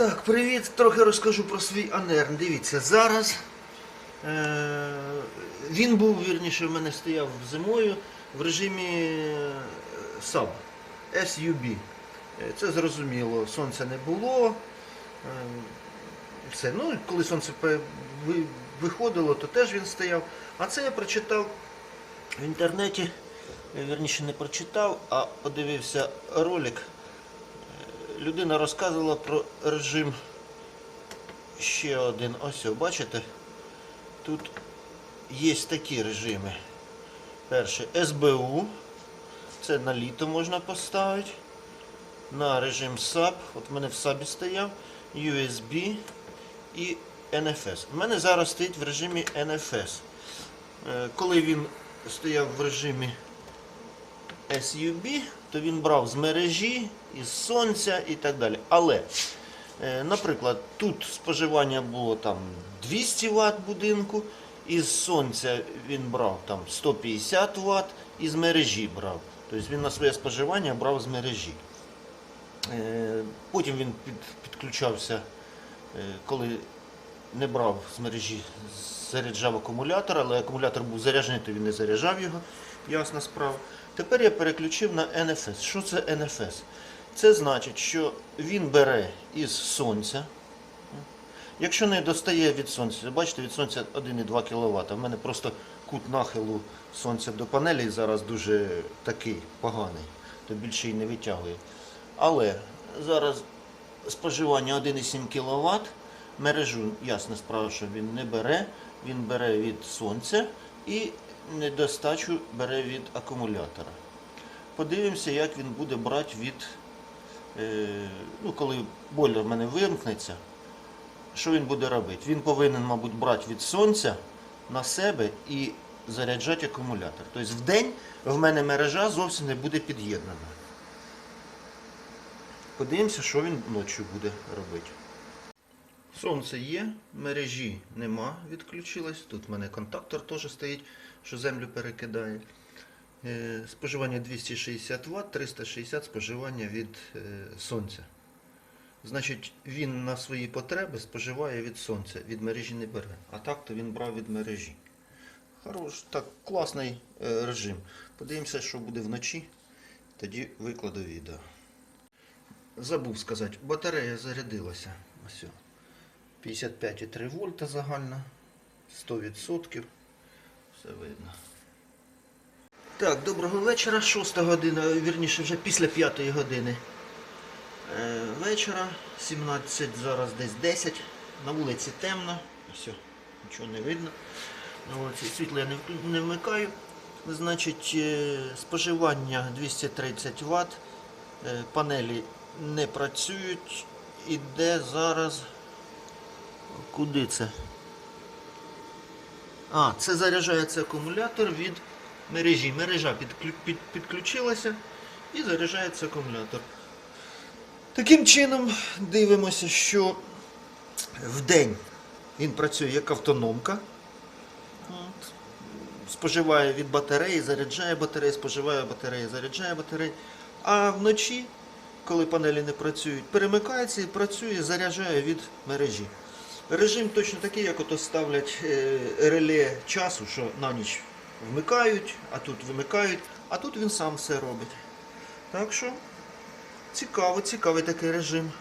Так, привіт. Трохи розкажу про свій анерн. Дивіться, зараз е- він був, вірніше, в мене стояв зимою в режимі е, SUB, SUB. Е, Це зрозуміло, сонця не було. Е, все. Ну, коли сонце ви- виходило, то теж він стояв. А це я прочитав в інтернеті, вірніше не прочитав, а подивився ролик. Людина розказувала про режим ще один. Ось, бачите? Тут є такі режими. Перший СБУ. Це на літо можна поставити. На режим SAP. От в мене в SAP стояв. USB і NFS. У мене зараз стоїть в режимі NFS. Е, Коли він стояв в режимі SUB, то він брав з мережі, із сонця і так далі. Але, е, наприклад, тут споживання було там 200 Вт будинку, із сонця він брав там 150 Вт, із мережі брав. Тобто він на своє споживання брав з мережі. Е, Потім він підключався, е, коли не брав з мережі, заряджав акумулятор, але акумулятор був заряджений, то він не заряджав його, ясна справа. Тепер я переключив на NFS. Що це NFS? Це значить, що він бере із сонця. Якщо не достає від сонця, бачите, від сонця 1,2 кВт. У мене просто кут нахилу сонця до панелі зараз дуже такий поганий, то більше і не витягує. Але зараз споживання 1,7 кВт. Мережу, ясна справа, що він не бере. Він бере від сонця і недостачу бере від акумулятора. Подивимося, як він буде брати від, е, ну, коли бойлер в мене вимкнеться, що він буде робити? Він повинен, мабуть, брати від сонця на себе і заряджати акумулятор. Тобто в день в мене мережа зовсім не буде під'єднана. Подивимося, що він ночі буде робити. Сонце є, мережі нема, відключилось. Тут в мене контактор теж стоїть, що землю перекидає. Е, Споживання 260 Вт, 360 споживання від е, сонця. Значить, він на свої потреби споживає від сонця, від мережі не бере. А так то він брав від мережі. Хорош, так, класний е, режим. Подивимося, що буде вночі. Тоді викладу відео. Забув сказати, батарея зарядилася. Ось. О. 55,3 вольта загальна, 100%. Все видно. Так, доброго вечора. 6 година, вірніше вже після 5 години е, вечора. 17, зараз десь 10. На вулиці темно. Все, нічого не видно. На вулиці світло я не, не вмикаю. Значить, е, споживання 230 Вт. Е, Панелі не працюють. Іде зараз. Куди це? А, це заряджається акумулятор від мережі. Мережа підклю- під- підключилася і заряджається акумулятор. Таким чином дивимося, що в день він працює як автономка. От. Споживає від батареї, заряджає батареї, споживає батареї, заряджає батареї. А вночі, коли панелі не працюють, перемикається і працює, заряджає від мережі. Режим точно такий, як ото ставлять е, реле часу, що на ніч вмикають, а тут вимикають, а тут він сам все робить. Так що цікаво, цікавий такий режим.